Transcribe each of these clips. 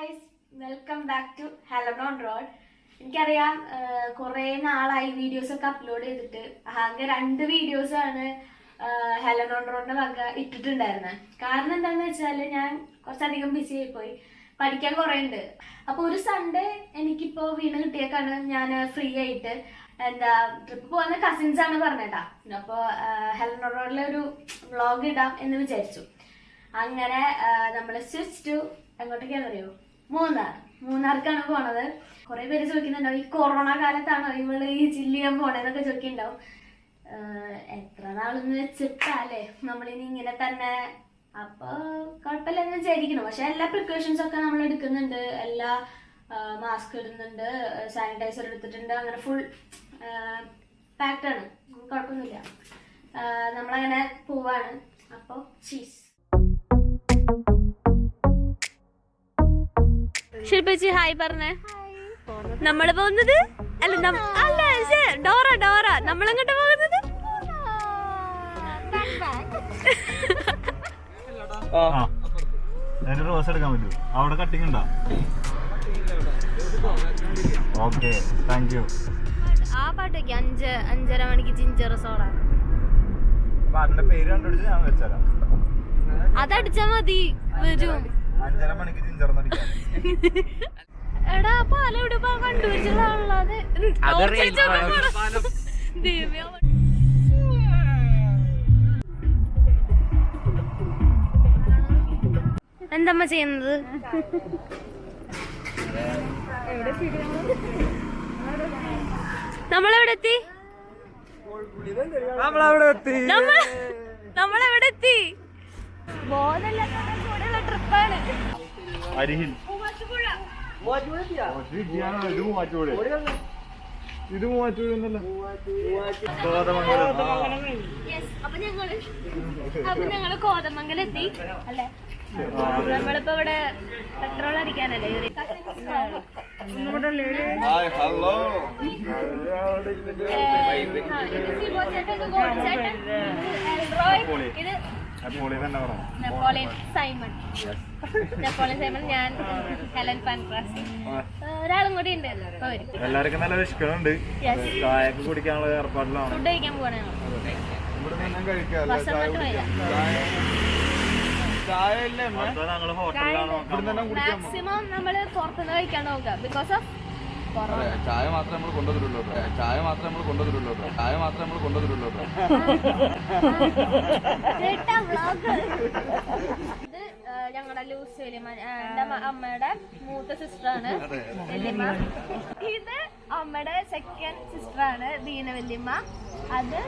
Guys welcome back to Helen on road എനിക്കറിയാം കുറേ നാളായി വീഡിയോസ് ഒക്കെ അപ്ലോഡ് ചെയ്തിട്ട്. ആകെ രണ്ട് വീഡിയോസാണ് ആണ് ഹെലനോൺ റോഡിന്റെ വക ഇട്ടിട്ടുണ്ടായിരുന്നത് കാരണം എന്താണെന്ന് വെച്ചാൽ ഞാൻ കുറച്ചധികം ബിസി ആയിപ്പോയി. പഠിക്കാൻ കുറേ ഉണ്ട് അപ്പോൾ ഒരു സൺഡേ എനിക്കിപ്പോൾ വീണ് കിട്ടിയേക്കാണ് ഞാൻ ഫ്രീ ആയിട്ട്. എന്താ ട്രിപ്പ് പോകുന്ന കസിൻസ് ആണ് പറഞ്ഞേട്ടാ. അപ്പോൾ റോഡിലെ ഒരു വ്ളോഗ് ഇടാം എന്ന് വിചാരിച്ചു. അങ്ങനെ നമ്മൾ സ്വിച്ച് ടു എങ്ങോട്ടേക്കാന്ന് അറിയോ മൂന്നാർ. മൂന്നാർക്കാണ് പോണത്. കുറെ പേര് ചോദിക്കുന്നുണ്ടാവും ഈ കൊറോണ കാലത്താണോ ഇവൾ ഈ ചില്ലിയാൻ പോണെന്നൊക്കെ ചോദിക്കുന്നുണ്ടാവും. എത്ര നാളെന്ന് വെച്ചിട്ടല്ലേ നമ്മളിനി ഇങ്ങനെ തന്നെ അപ്പൊ കുഴപ്പമില്ലെന്ന് വിചാരിക്കണം പക്ഷെ എല്ലാ പ്രിക്കോഷൻസ് ഒക്കെ നമ്മൾ എടുക്കുന്നുണ്ട്. എല്ലാ മാസ്ക് ഇടുന്നുണ്ട് സാനിറ്റൈസർ എടുത്തിട്ടുണ്ട്. അങ്ങനെ ഫുൾ പാക്ഡ് ആണ്. കുഴപ്പമൊന്നുമില്ല നമ്മളങ്ങനെ പോവാണ്. അപ്പോൾ ചീസ് ശില്പിച്ച് ഹായ് പറഞ്ഞേ. നമ്മൾ പോകുന്നത്? അല്ല അല്ല ഡോറ ഡോറ. നമ്മളെങ്ങോട്ട് പോകുന്നത്? ആ. അതിന് റോസ് എടുക്കാൻ പറ്റൂ അവിടെ കട്ടിങ് ഉണ്ടോ? ഓക്കെ താങ്ക് യു ആ പാട്ടൊക്കെ അഞ്ച് അഞ്ചര മണിക്ക് ജിഞ്ചർ സോഡ പാട്ടിന്റെ പേര് കണ്ടുപിടിച്ച് ഞാൻ വെച്ചാലോ അതടിച്ചാ മതി. വരും. അഞ്ചര മണിക്ക് ചിഞ്ചർന്നടിക്കാം എടാ പാലെവിടെ കണ്ടുപിടിച്ചുള്ളത് എന്തമ്മ ചെയ്യുന്നത് നമ്മളെവിടെ എത്തി നമ്മളെവിടെ എത്തി നമ്മൾ നമ്മളെവിടെ എത്തി ബോധമില്ലാത്ത ട്രിപ്പാണ് അരിഹിൽ. ഇത് മൂവാറ്റുപുഴ ഇത് മൂവാറ്റുപുഴ ആ. അപ്പൊ ഞങ്ങൾ അപ്പൊ ഞങ്ങൾ കോതമംഗലം എത്തി അല്ലെ നമ്മളിപ്പോ ഇവിടെ പെട്രോൾ അടിക്കാനല്ലേ ആ, ഇത് സിബോ ചേട്ടൻ, ഗോഡ് ചേട്ടൻ, ഇത് നെപ്പോളിയൻ സൈമൺ. നെപ്പോളിയൻ സൈമൺ ഞാൻ ഹെലൻ പാൻക്രാസ്. ഒരാളും കൂടി ഉണ്ട്. എല്ലാവർക്കും നല്ല Yes. ചായക്ക് കുടിക്കാനുള്ള ഏർപ്പാടിലാണ്. ഫുഡ് കഴിക്കാൻ നോക്കാൻ മാക്സിമം നമ്മൾ പുറത്തുനിന്ന് കഴിക്കാൻ നോക്കാം ബിക്കോസ് ഓഫ് ചായ മാത്രമേ നമ്മൾ കൊണ്ടുവരുള്ളൂ ചായ മാത്രമേ നമ്മൾ കൊണ്ടുവരുള്ളൂ ചായ മാത്രമേ നമ്മൾ കൊണ്ടുവരുള്ളൂ ഞങ്ങളുടെ ലൂസ് വല്യമ്മ എന്റെ അമ്മയുടെ മൂത്ത സിസ്റ്റർ ആണ്. വല്യമ്മ ഇത് അമ്മയുടെ സെക്കൻഡ് സിസ്റ്റർ ആണ് ദീന വല്യമ്മ അത്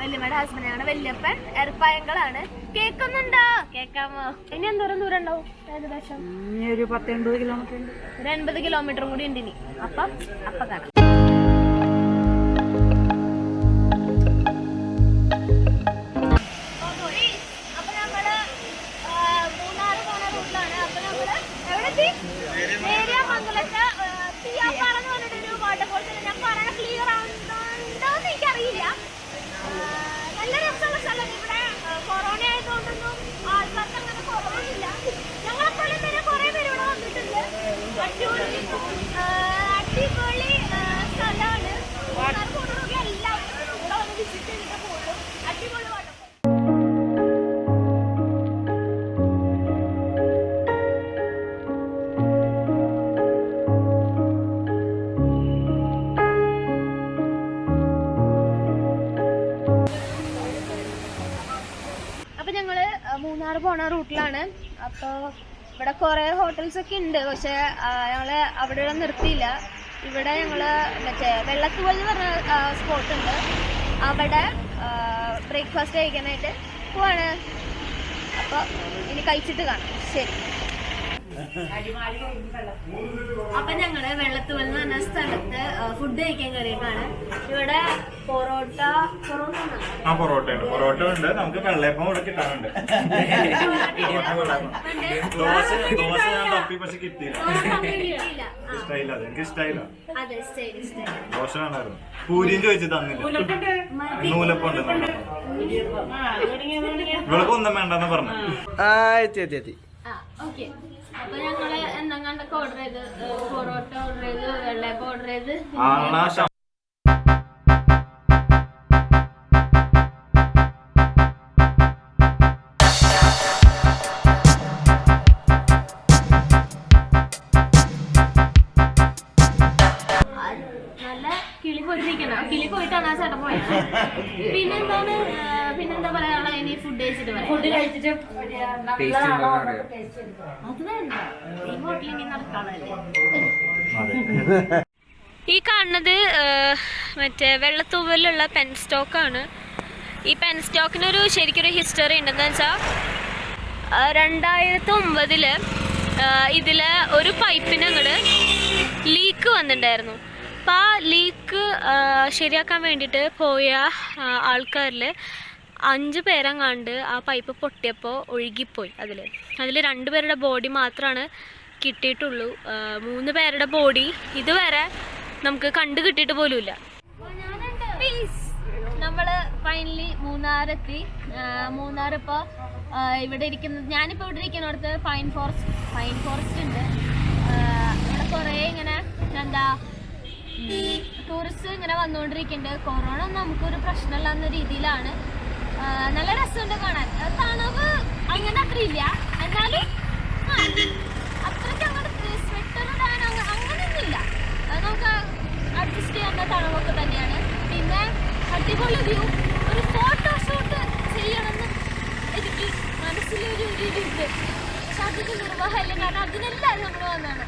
വല്യമ്മയുടെ ഹസ്ബൻഡ് ആണ്. വല്യപ്പൻ എറുപ്പായങ്കളാണ് കേക്കുന്നുണ്ടോ? കേക്കാമോ? ഇനി എന്തോരം ദൂരം ഉണ്ടാവും? ഏകദേശം ഒരു പത്തൊൻപത് എൺപത് കിലോമീറ്റർ ഒരു എൺപത് കിലോമീറ്ററും കൂടി ഉണ്ട് ഇനി. അപ്പം അപ്പൊ കാണാം. അപ്പൊ ഇവിടെ കുറേ ഹോട്ടൽസ് ഒക്കെ ഉണ്ട്. പക്ഷെ ഞങ്ങൾ അവിടെ നിർത്തിയില്ല. ഇവിടെ ഞങ്ങൾ മറ്റേ വെള്ളത്തുവൽ എന്ന് പറഞ്ഞ സ്പോട്ട് ഉണ്ട്. അവിടെ ബ്രേക്ക്ഫാസ്റ്റ് കഴിക്കാനായിട്ട് പോവാണ്. അപ്പോൾ ഇനി കഴിച്ചിട്ട് കാണാം. ശരി. അപ്പൊ ഞങ്ങൾ വെള്ളത്തുവൽ എന്ന് പറഞ്ഞ സ്ഥലത്ത് ഫുഡ് കഴിക്കാൻ കയറിയേക്കാണ് ഇവിടെ പൊറോട്ട പൊറോട്ട ഉണ്ട്? ആ പൊറോട്ട ഉണ്ട്. നമുക്ക് വെള്ളയപ്പം ഇവിടെ കിട്ടാനുണ്ട്. പൊറോട്ട വെള്ളയപ്പം. ദോശ ദോശ ഞാൻ തപ്പി പക്ഷെ കിട്ടിയില്ല. കിട്ടിയില്ല. ആ, ഇഷ്ടായില്ല അത്. എനിക്ക് ഇഷ്ടമായില്ല ദോശ വേണമായിരുന്നു. പൂരിയും ചോദിച്ചു തന്നില്ല. നൂലപ്പുണ്ട് നൂലപ്പം ഇവൾക്ക് ഒന്നും വേണ്ടെന്ന് പറഞ്ഞു. ആ, എത്തി, എത്തി, എത്തി. ഞങ്ങൾ എന്താ കണ്ടൊക്കെ ഓർഡർ ചെയ്ത് പൊറോട്ട ഓർഡർ ചെയ്ത് വെള്ളയപ്പം ഓർഡർ ചെയ്ത് ഈ കാണുന്നത് മറ്റേ വെള്ളത്തൂവലുള്ള പെൻ സ്റ്റോക്കാണ് ഈ പെൻ സ്റ്റോക്കിനൊരു ശരിക്കൊരു ഹിസ്റ്ററി ഉണ്ടെന്ന് വെച്ചാൽ രണ്ടായിരത്തി ഒമ്പതിൽ ഇതിൽ ഒരു പൈപ്പിന് അങ്ങോട്ട് ലീക്ക് വന്നിട്ടുണ്ടായിരുന്നു അപ്പം ആ ലീക്ക് ശരിയാക്കാൻ വേണ്ടിയിട്ട് പോയ ആൾക്കാരിൽ അഞ്ച് പേരെങ്ങാണ്ട് ആ പൈപ്പ് പൊട്ടിയപ്പോൾ ഒഴുകിപ്പോയി അതിൽ അതിൽ രണ്ട് പേരുടെ ബോഡി മാത്രമാണ് കിട്ടിയിട്ടുള്ളൂ. മൂന്ന് പേരുടെ ബോഡി ഇതുവരെ നമുക്ക് കണ്ടു കിട്ടിയിട്ട് പോലുമില്ല. നമ്മൾ ഫൈനലി മൂന്നാറെത്തി. മൂന്നാർ ഇപ്പോൾ ഇവിടെ ഇരിക്കുന്നത് ഞാനിപ്പോൾ ഇവിടെ ഇരിക്കുന്നിടത്ത് ഫൈൻ ഫോറസ്റ്റ് ഫൈൻ ഫോറസ്റ്റ് ഉണ്ട്. ഇവിടെ കുറേ ഇങ്ങനെ എന്താ ടൂറിസ്റ്റ് ഇങ്ങനെ വന്നുകൊണ്ടിരിക്കുന്നുണ്ട് കൊറോണ നമുക്കൊരു പ്രശ്നമില്ലാന്ന രീതിയിലാണ്. നല്ല രസമുണ്ട് കാണാൻ. തണുവ് അങ്ങനെ അത്ര ഇല്ല. എന്നാലും അത്രയ്ക്ക് അങ്ങോട്ട് സ്വെറ്റർ ഇടാൻ അങ്ങ- അങ്ങനെയൊന്നുമില്ല നമുക്ക് അഡ്ജസ്റ്റ് ചെയ്യാവുന്ന തണുവൊക്കെ തന്നെയാണ്. പിന്നെ അടിപൊളി വ്യൂ ഒരു ഫോട്ടോ ഷൂട്ട് ചെയ്യണമെന്ന് എനിക്ക് മനസ്സിലൊരു ഇത് പക്ഷെ അതിന് നിർവാഹമില്ല. കാരണം അതിനെല്ലാം നമ്മൾ വന്നാണ്.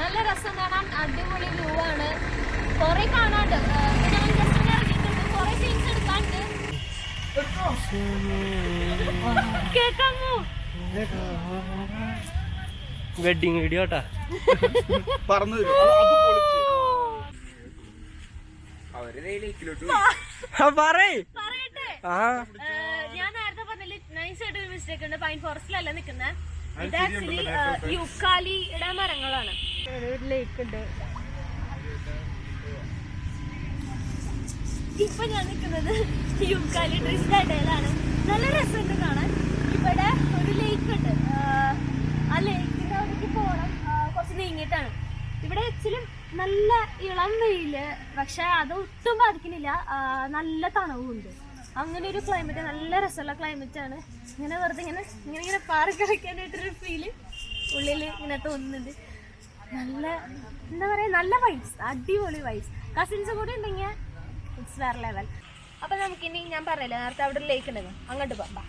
നല്ല രസം കാണാൻ. അടിപൊളി വ്യൂ ആണ്. കുറെ കാണാണ്ട്. ഞാൻ ജസ്റ്റ് ഇറങ്ങിയിട്ടുണ്ട് കുറെ സീൻസ് എടുക്കാണ്ട്. വെഡിങ് വീഡിയോ ട്ടാ. പറഞ്ഞു പറയ്. പറയട്ടെ. ആ. ഏഹ് ഞാൻ നേരത്തെ പറഞ്ഞില്ല നൈസ് ആയിട്ട് ഒരു മിസ്റ്റേക്ക് ഉണ്ട് പൈൻ ഫോറസ്റ്റിലല്ല നിക്കുന്നത് ഇത് ആക്ച്വലി യുക്കാലിയുടെ മരങ്ങളാണ്. ഒരു ലേക്ക് ഉണ്ട്. ഇപ്പൊ ഞാൻ നിൽക്കുന്നത് യുക്കാലി ട്രീസിന്റെ ഇടയിലാണ് നല്ല രസമുണ്ട് കാണാൻ. ഇവിടെ ഒരു ലേക്ക് ഉണ്ട്. ആ ലേക്കിന്റെ അവിടേക്ക് പോകണം കുറച്ച് നീങ്ങിയിട്ടാണ്. ഇവിടെ ആക്ച്വലി നല്ല ഇളം വെയിൽ പക്ഷെ അത് ഒട്ടും ബാധിക്കുന്നില്ല. നല്ല തണവുണ്ട്. അങ്ങനെ ഒരു ക്ലൈമറ്റ് നല്ല രസമുള്ള ക്ലൈമറ്റ് ആണ്. ഇങ്ങനെ വെറുതെ ഇങ്ങനെ ഇങ്ങനെ ഇങ്ങനെ പാറി കളിക്കാനായിട്ടൊരു ഫീൽ ഉള്ളിൽ ഇങ്ങനെ തോന്നുന്നുണ്ട്. നല്ല എന്താ പറയാ നല്ല വൈബ്സ് അടിപൊളി വൈബ്സ് കസിൻസ് കൂടെ ഉണ്ടെങ്കിൽ ഇറ്റ്സ് വേറെ ലെവൽ അപ്പൊ നമുക്കിനി ഞാൻ പറയല്ലേ നേരത്തെ അവിടെ ഒരു ലേക്ക് ഉണ്ടെന്ന്. അങ്ങോട്ട് പോകാം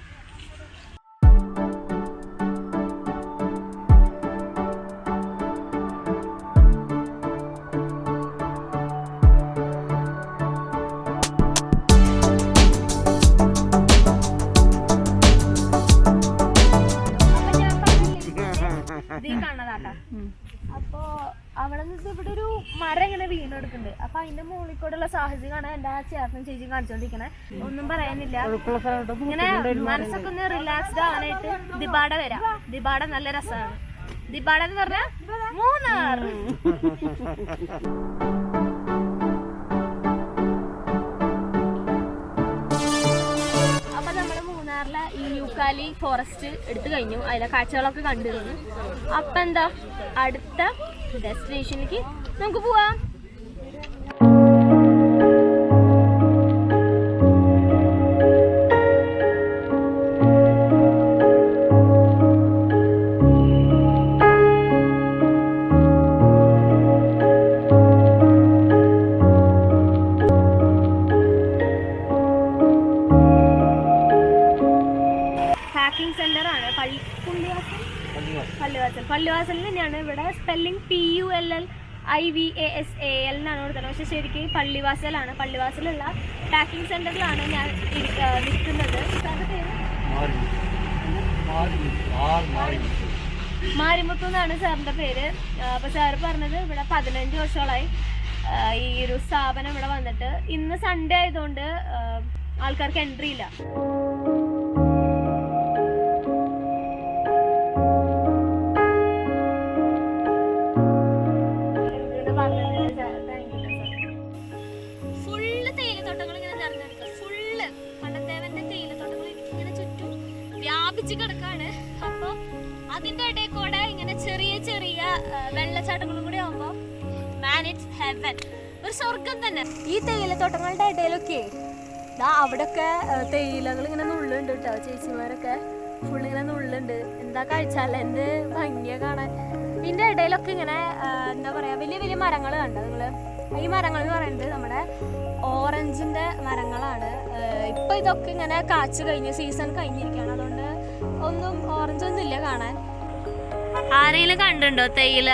അപ്പോ അവിടെ നിന്ന് ഇവിടെ ഒരു മരം ഇങ്ങനെ വീണെടുക്കുന്നുണ്ട് അപ്പൊ അതിന്റെ മുകളിൽ കൂടെയുള്ള സാഹചര്യം കാണാൻ എന്റെ ആ ചേർത്തും ചേച്ചിയും കാണിച്ചോണ്ടിരിക്കണേ. ഒന്നും പറയാനില്ല. ഇങ്ങനെ മനസ്സൊക്കെ ഒന്ന് റിലാക്സ്ഡ് ആവാനായിട്ട് ദിബാട വരാം. ദിബാട നല്ല രസമാണ്. ദിബാട എന്ന് പറഞ്ഞാൽ മൂന്നാർ. അപ്പൊ നമ്മൾ മൂന്നാറിലെ ഈ യൂക്കാലി ഫോറസ്റ്റ് എടുത്തു കഴിഞ്ഞു. അതിലെ കാഴ്ചകളൊക്കെ കണ്ടിരുന്നു. അപ്പൊ എന്താ? അടുത്ത ഡെസ്റ്റിനേഷനിലേക്ക് നമുക്ക് പോവാം I V A S A L എന്നാണ് കൊടുത്തത് പക്ഷെ ശരിക്കും പള്ളിവാസലാണ്. പള്ളിവാസലുള്ള പാക്കിംഗ് സെന്ററിലാണ് ഞാൻ നിൽക്കുന്നത്. മാരിമുത്തു എന്നാണ് സാറിന്റെ പേര്. അപ്പൊ സാറ് പറഞ്ഞത് ഇവിടെ പതിനഞ്ച് വർഷങ്ങളായി ഈ ഒരു സ്ഥാപനം ഇവിടെ വന്നിട്ട് ഇന്ന് സൺഡേ ആയതുകൊണ്ട് ആൾക്കാർക്ക് എൻട്രി ഇല്ല. വെള്ളച്ചാട്ടങ്ങളും കൂടി ആവുമ്പോ മാൻ ഇറ്റ്സ് ഹെവൻ ഒരു സ്വർഗം തന്നെ. ഈ തേയിലത്തോട്ടങ്ങളുടെ ഇടയിലൊക്കെ ദാ അവിടെയൊക്കെ തേയിലകൾ ഇങ്ങനെ നുള്ളുണ്ട് കേട്ടോ ചേച്ചിമാരൊക്കെ. ഫുൾ ഇങ്ങനെ നുള്ളുണ്ട്. എന്താ കഴിച്ചാൽ എന്ത് ഭംഗിയാ കാണാൻ. ഇതിന്റെ ഇടയിലൊക്കെ ഇങ്ങനെ എന്താ പറയാ വലിയ വലിയ മരങ്ങൾ കണ്ടോ നിങ്ങൾ? ഈ മരങ്ങൾ എന്ന് പറയുന്നത് നമ്മുടെ ഓറഞ്ചിന്റെ മരങ്ങളാണ്. ഇപ്പൊ ഇതൊക്കെ ഇങ്ങനെ കാച്ചു കഴിഞ്ഞ് സീസൺ കഴിഞ്ഞിരിക്കുകയാണ്. അതുകൊണ്ട് ഒന്നും ഓറഞ്ച് ഒന്നും ഇല്ല കാണാൻ. ആരെങ്കിലും കണ്ടുണ്ടോ തേയില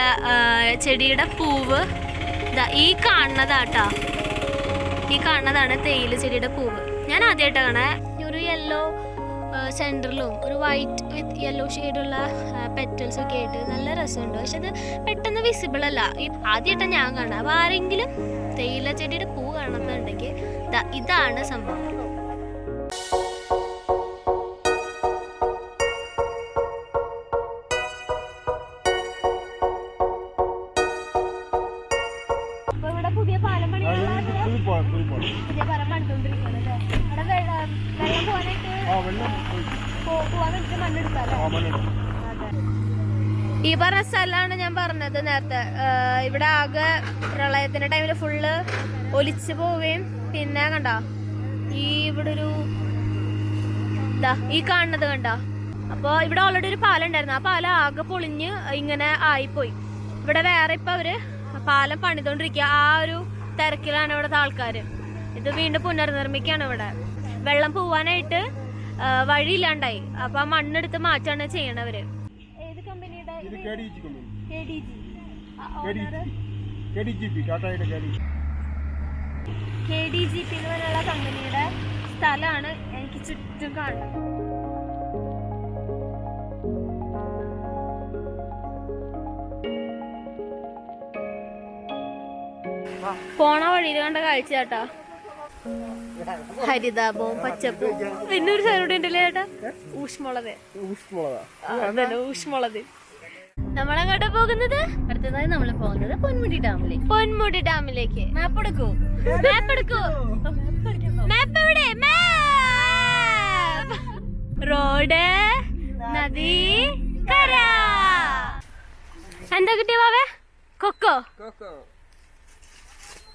ചെടിയുടെ പൂവ്? ഈ കാണുന്നതാട്ടാ. ഈ കാണുന്നതാണ് തേയില ചെടിയുടെ പൂവ്. ഞാൻ ആദ്യമായിട്ടാണ് കാണേ ഒരു യെല്ലോ സെന്ററിലും ഒരു വൈറ്റ് വിത്ത് യെല്ലോ ഷെയ്ഡുള്ള പെറ്റൽസ് ഒക്കെ ആയിട്ട് നല്ല രസമുണ്ട്. പക്ഷെ അത് പെട്ടെന്ന് വിസിബിൾ അല്ല. ഈ ആദ്യമായിട്ടാണ് ഞാൻ കാണുക അപ്പോൾ ആരെങ്കിലും തേയില ചെടിയുടെ പൂ കാണുന്നുണ്ടെങ്കിൽ ഇതാണ് സംഭവം. പുതിയ അവിടെ വെള്ളം വെള്ളം പോകാനായിട്ട് പോവാൻ ഈ പറഞ്ഞ സ്ഥലമാണ് ഞാൻ പറഞ്ഞത് നേരത്തെ. ഇവിടെ ആകെ പ്രളയത്തിന്റെ ടൈമിൽ ഫുള്ള് ഒലിച്ചു പോവുകയും പിന്നെ കണ്ട ഈ ഇവിടെ ഒരു ഇതാ ഈ കാണുന്നത് കണ്ട? അപ്പോൾ ഇവിടെ ഓൾറെഡി ഒരു പാലം ഉണ്ടായിരുന്നു. ആ പാലം ആകെ പൊളിഞ്ഞ് ഇങ്ങനെ ആയിപ്പോയി. ഇവിടെ വേറെ ഇപ്പൊ അവർ പാലം പണിതോണ്ടിരിക്കുക. ആ ഒരു തിരക്കിലാണ് ഇവിടുത്തെ ആൾക്കാര്. ഇത് വീണ്ടും പുനർനിർമ്മിക്കുകയാണ് ഇവിടെ. വെള്ളം പോവാനായിട്ട് വഴിയില്ലാണ്ടായി. അപ്പൊ ആ മണ്ണെടുത്ത് മാറ്റാണ് ചെയ്യണവര് ഏത് കമ്പനിയുടെ കെ ഡി ജി പി എന്ന് പറയുന്ന കമ്പനിയുടെ സ്ഥലമാണ് എനിക്ക് ചുറ്റും കാണുന്നത്. പോണ വഴിയിൽ കണ്ട കാഴ്ച ചേട്ടാ ഹരിതാപവും പച്ചപ്പും. പിന്നെ ഒരു സൈഡ് ഉണ്ടല്ലേ ചേട്ടാ? ഊഷ്മുളക് ഊഷ്മുളക് നമ്മളെങ്ങോട്ടാ പോകുന്നത്? അടുത്തതായി നമ്മൾ പോകുന്നത് പൊന്മുടി ഡാമിലേക്ക്. പൊന്മുടി ഡാമിലേക്ക്. മാപ്പ് എടുക്കൂ. മാപ്പ് എടുക്കൂ. മാപ്പ് എവിടെ? മാപ്പ് റോഡ് നദി കര. എന്താ കിട്ടിയ ബാബേ? കൊക്കോ.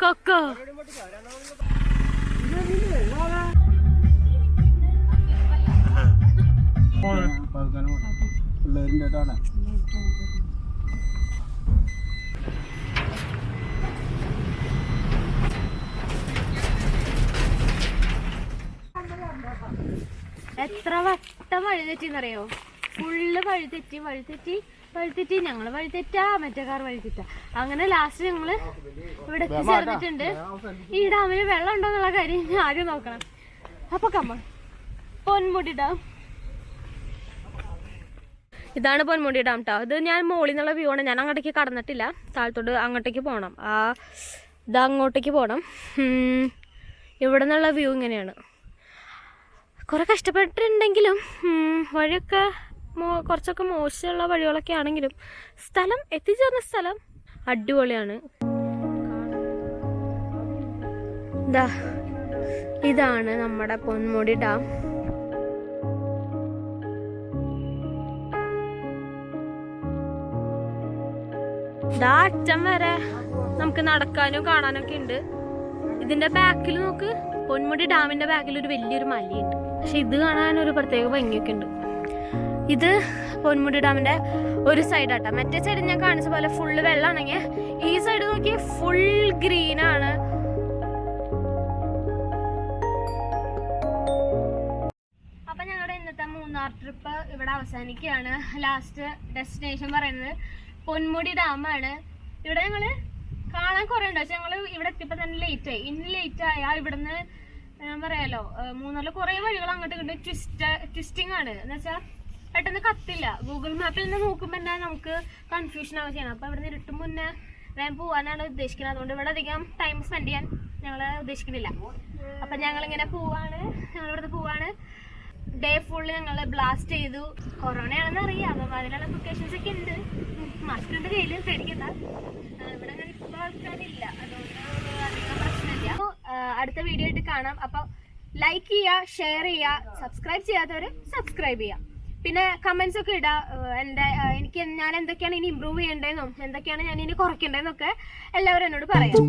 കൊക്കോ. എത്ര വട്ടം വഴി തെറ്റിന്നറിയോ ഫുള്ള് വഴി തെറ്റി വഴി തെറ്റി. വഴി തെറ്റി ഞങ്ങൾ വഴി തെറ്റാ മറ്റേ കാർ വഴി തെറ്റാ അങ്ങനെ ലാസ്റ്റ് ഞങ്ങൾ ഇവിടെ എത്തിച്ചേർന്നിട്ടുണ്ട് ഈ ഡാമിൽ വെള്ളം ഉണ്ടോന്നുള്ള കാര്യം ഞാൻ ആദ്യം നോക്കണം. അപ്പൊ കമ്മ പൊന്മുടി ഡാം. ഇതാണ് പൊന്മുടി ഡാം ട്ടോ. ഇത് ഞാൻ മുകളിൽ നിന്നുള്ള വ്യൂ ആണ്. ഞാൻ അങ്ങോട്ടേക്ക് കടന്നിട്ടില്ല. താഴത്തോട്ട് അങ്ങോട്ടേക്ക് പോകണം ആ ഇത് അങ്ങോട്ടേക്ക് പോകണം ഇവിടെ നിന്നുള്ള വ്യൂ ഇങ്ങനെയാണ്. കുറെ കഷ്ടപ്പെട്ടിട്ടുണ്ടെങ്കിലും വഴിയൊക്കെ കുറച്ചൊക്കെ മോശമുള്ള വഴികളൊക്കെ ആണെങ്കിലും സ്ഥലം എത്തിച്ചേർന്ന സ്ഥലം അടിപൊളിയാണ്. ദാ ഇതാണ് നമ്മുടെ പൊന്മുടി ഡാം. ദാ അറ്റം വരെ നമുക്ക് നടക്കാനും കാണാനൊക്കെ ഉണ്ട്. ഇതിന്റെ ബാക്കിൽ നോക്ക് പൊന്മുടി ഡാമിന്റെ ബാക്കിൽ ഒരു വലിയൊരു മലയുണ്ട്. പക്ഷെ ഇത് കാണാൻ ഒരു പ്രത്യേക ഭംഗിയൊക്കെ ഉണ്ട്. ഇത് പൊന്മുടി ഡാമിന്റെ ഒരു സൈഡാട്ടോ. മറ്റേ സൈഡ് ഞാൻ കാണിച്ച പോലെ ഫുള്ള് വെള്ളമാണെങ്കിൽ ഈ സൈഡ് നോക്കി ഫുൾ ഗ്രീൻ ആണ്. അപ്പൊ ഞങ്ങളുടെ ഇന്നത്തെ മൂന്നാർ ട്രിപ്പ് ഇവിടെ അവസാനിക്കുകയാണ്. ലാസ്റ്റ് ഡെസ്റ്റിനേഷൻ പറയുന്നത് പൊന്മുടി ഡാമാണ് ഇവിടെ ഞങ്ങൾ കാണാൻ കുറെ ഉണ്ട്. പക്ഷെ ഞങ്ങൾ ഇവിടെ എത്തിയപ്പോ തന്നെ ലേറ്റ് ആയി. ഇനി ലേറ്റ് ആയാൽ ഇവിടുന്ന് പറയാലോ മൂന്നാറിൽ കുറെ വഴികൾ അങ്ങോട്ട് ഇങ്ങോട്ട് ട്വിസ്റ്റ് ട്വിസ്റ്റിംഗ് ആണ്. എന്ന് വെച്ചാൽ പെട്ടെന്ന് കത്തില്ല. ഗൂഗിൾ മാപ്പിൽ നിന്ന് നോക്കുമ്പോൾ തന്നെ നമുക്ക് കൺഫ്യൂഷൻ ആവുക ചെയ്യണം. അപ്പോൾ ഇവിടെ ഇരുട്ടും മുന്നേ വേഗം പോകാനാണ് ഉദ്ദേശിക്കുന്നത്. അതുകൊണ്ട് ഇവിടെ അധികം ടൈം സ്പെൻഡ് ചെയ്യാൻ ഞങ്ങൾ ഉദ്ദേശിക്കുന്നില്ല. അപ്പം ഞങ്ങളിങ്ങനെ പോവാണ്. ഞങ്ങളിവിടുന്ന് പോവാണ്. ഡേ ഫുള്ള് ഞങ്ങൾ ബ്ലാസ്റ്റ് ചെയ്തു. കൊറോണ ആണെന്ന് അറിയാം. അപ്പം അതിനുള്ള ലൊക്കേഷൻസ് ഒക്കെ ഉണ്ട്. മാസ്ക് ഉണ്ട് കയ്യിൽ പേടിക്കണ്ട. ആ, ഇവിടെ അങ്ങനെ ഇപ്പോൾ ആൾക്കാരില്ല. അതുകൊണ്ട് പ്രശ്നമില്ല. അടുത്ത വീഡിയോ ആയിട്ട് കാണാം. അപ്പം ലൈക്ക് ചെയ്യുക ഷെയർ ചെയ്യുക സബ്സ്ക്രൈബ് ചെയ്യാത്തവർ സബ്സ്ക്രൈബ് ചെയ്യുക. പിന്നെ കമന്റ്സ് ഒക്കെ ഇടാ. എന്റെ എനിക്ക് ഞാൻ എന്തൊക്കെയാണ് ഇനി ഇമ്പ്രൂവ് ചെയ്യേണ്ടതെന്നും എന്തൊക്കെയാണ് ഞാൻ ഇനി കുറയ്ക്കേണ്ടതെന്നൊക്കെ എല്ലാവരും എന്നോട് പറയാം.